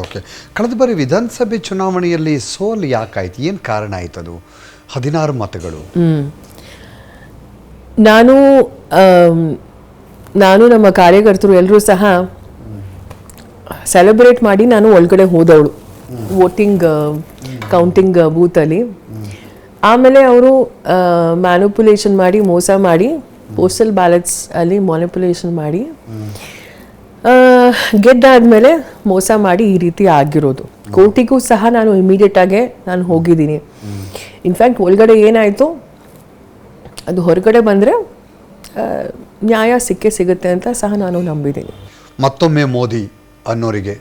Okay. ಕಳೆದ ಬಾರಿ ವಿಧಾನಸಭೆ ಚುನಾವಣೆಯಲ್ಲಿ ಸೋಲು ಯಾಕಾಯ್ತು? ಏನು ಕಾರಣ ಆಯ್ತು ಅದು? ಹದಿನಾರು ಮತಗಳು. ನಾನು ನಾನು ನಮ್ಮ ಕಾರ್ಯಕರ್ತರು ಎಲ್ಲರೂ ಸಹ ಸೆಲೆಬ್ರೇಟ್ ಮಾಡಿ ನಾನು ಒಳಗಡೆ ಹೋದವಳು. Voting, counting ಬೂತಲ್ಲಿ. ಆಮೇಲೆ ಅವರು ಮ್ಯಾನುಪುಲೇಷನ್ ಮಾಡಿ, ಮೋಸ ಮಾಡಿ, ಪೋಸ್ಟಲ್ ಬ್ಯಾಲೆಟ್ಸ್ ಅಲ್ಲಿ ಮ್ಯಾನುಪುಲೇಷನ್ ಮಾಡಿ ಗೆದ್ದಾದ್ಮೇಲೆ ಮೋಸ ಮಾಡಿ ಈ ರೀತಿ ಆಗಿರೋದು. ಕೋರ್ಟಿಗೂ ಸಹ ನಾನು ಇಮಿಡಿಯೇಟ್ ಆಗಿ ನಾನು ಹೋಗಿದ್ದೀನಿ. ಇನ್ಫ್ಯಾಕ್ಟ್ ಒಳಗಡೆ ಏನಾಯಿತು? ಅದು ಹೊರಗಡೆ ಬಂದರೆ ನ್ಯಾಯ ಸಿಕ್ಕೇ ಸಿಗುತ್ತೆ ಅಂತ ಸಹ ನಾನು ನಂಬಿದ್ದೀನಿ. ಮತ್ತೊಮ್ಮೆ ಮೋದಿ ಅನ್ನೋರಿಗೆ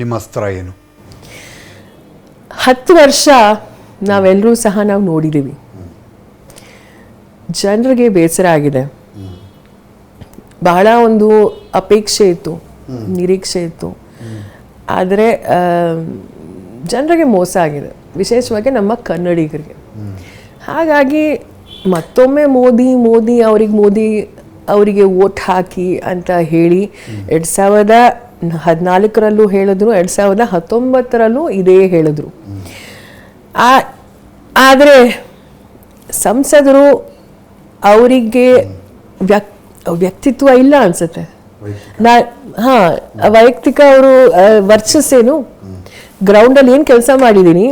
ನಿಮ್ಮ ಅಸ್ತ್ರ ಏನು? ಹತ್ತು ವರ್ಷ ನಾವೆಲ್ಲರೂ ಸಹ ನಾವು ನೋಡಿದ್ದೀವಿ ಜನರಿಗೆ ಬೇಸರ ಆಗಿದೆ. ಬಹಳ ಒಂದು ಅಪೇಕ್ಷೆ ಇತ್ತು. ನಿರೀಕ್ಷೆ ಇತ್ತು. ಆದರೆ ಜನರಿಗೆ ಮೋಸ ಆಗಿದೆ. ವಿಶೇಷವಾಗಿ ನಮ್ಮ ಕನ್ನಡಿಗರಿಗೆ. ಹಾಗಾಗಿ ಮತ್ತೊಮ್ಮೆ ಮೋದಿ ಮೋದಿ ಅವ್ರಿಗೆ, ಮೋದಿ ಅವರಿಗೆ ವೋಟ್ ಹಾಕಿ ಅಂತ ಹೇಳಿ ಎರಡು ಸಾವಿರದ ಹದಿನಾಲ್ಕರಲ್ಲೂ ಹೇಳಿದ್ರು, ಎರಡು ಸಾವಿರದ ಹತ್ತೊಂಬತ್ತರಲ್ಲೂ ಇದೇ ಹೇಳಿದ್ರು. ಆದರೆ ಸಂಸದರು ಅವರಿಗೆ ವ್ಯಕ್, ವ್ಯಕ್ತಿತ್ವ ಇಲ್ಲ ಅನ್ಸುತ್ತೆ. ನಾ ಹಾ ವೈಯಕ್ತಿಕ ಅವರು ವರ್ಚಸ್ಸೇನು? ಗ್ರೌಂಡಲ್ಲಿ ಏನು ಕೆಲಸ ಮಾಡಿದ್ದೀನಿ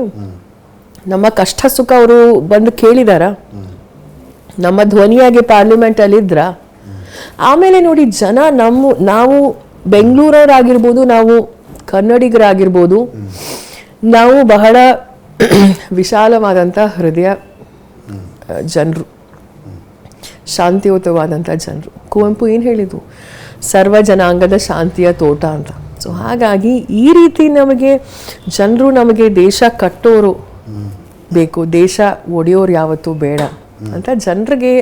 ನಮ್ಮ ಕಷ್ಟ ಸುಖ ಅವರು ಬಂದು ಕೇಳಿದಾರ? ನಮ್ಮ ಧ್ವನಿಯಾಗಿ ಪಾರ್ಲಿಮೆಂಟಲ್ಲಿ ಇದ್ರ ಆಮೇಲೆ ನೋಡಿ ಜನ ನಮ್ಮ ನಾವು ಬೆಂಗಳೂರವರಾಗಿರ್ಬೋದು ನಾವು ಕನ್ನಡಿಗರಾಗಿರ್ಬೋದು ನಾವು ಬಹಳ ವಿಶಾಲವಾದಂಥ ಹೃದಯ ಜನರು. ಶಾಂತಿಯುತವಾದಂಥ ಜನರು. ಕುವೆಂಪು ಏನು ಹೇಳಿದ್ದು? ಸರ್ವ ಜನಾಂಗದ ಶಾಂತಿಯ ತೋಟ ಅಂತ. ಸೊ ಹಾಗಾಗಿ ಈ ರೀತಿ ನಮಗೆ ಜನರು ನಮಗೆ ದೇಶ ಕಟ್ಟೋರು ಬೇಕು. ದೇಶ ಒಡೆಯೋರು ಯಾವತ್ತೂ ಬೇಡ ಅಂತ ಜನರಿಗೆ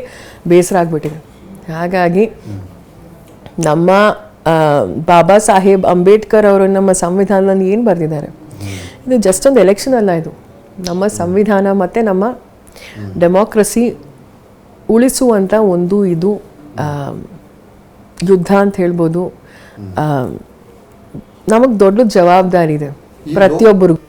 ಬೇಸರ ಆಗ್ಬಿಟ್ಟಿದೆ. ಹಾಗಾಗಿ ನಮ್ಮ ಬಾಬಾ ಸಾಹೇಬ್ ಅಂಬೇಡ್ಕರ್ ಅವರು ನಮ್ಮ ಸಂವಿಧಾನದಲ್ಲಿ ಏನು ಬರೆದಿದ್ದಾರೆ? ಇದು ಜಸ್ಟ್ ಒಂದು ಎಲೆಕ್ಷನ್ ಅಲ್ಲ ಇದು. ನಮ್ಮ ಸಂವಿಧಾನ ಮತ್ತು ನಮ್ಮ ಡೆಮೋಕ್ರಸಿ ಉಳಿಸುವಂಥ ಒಂದು ಇದು ಯುದ್ಧ ಅಂತ ಹೇಳ್ಬೋದು. ನಮಗೆ ದೊಡ್ಡ ಜವಾಬ್ದಾರಿ ಇದೆ. ಪ್ರತಿಯೊಬ್ಬರಿಗೂ.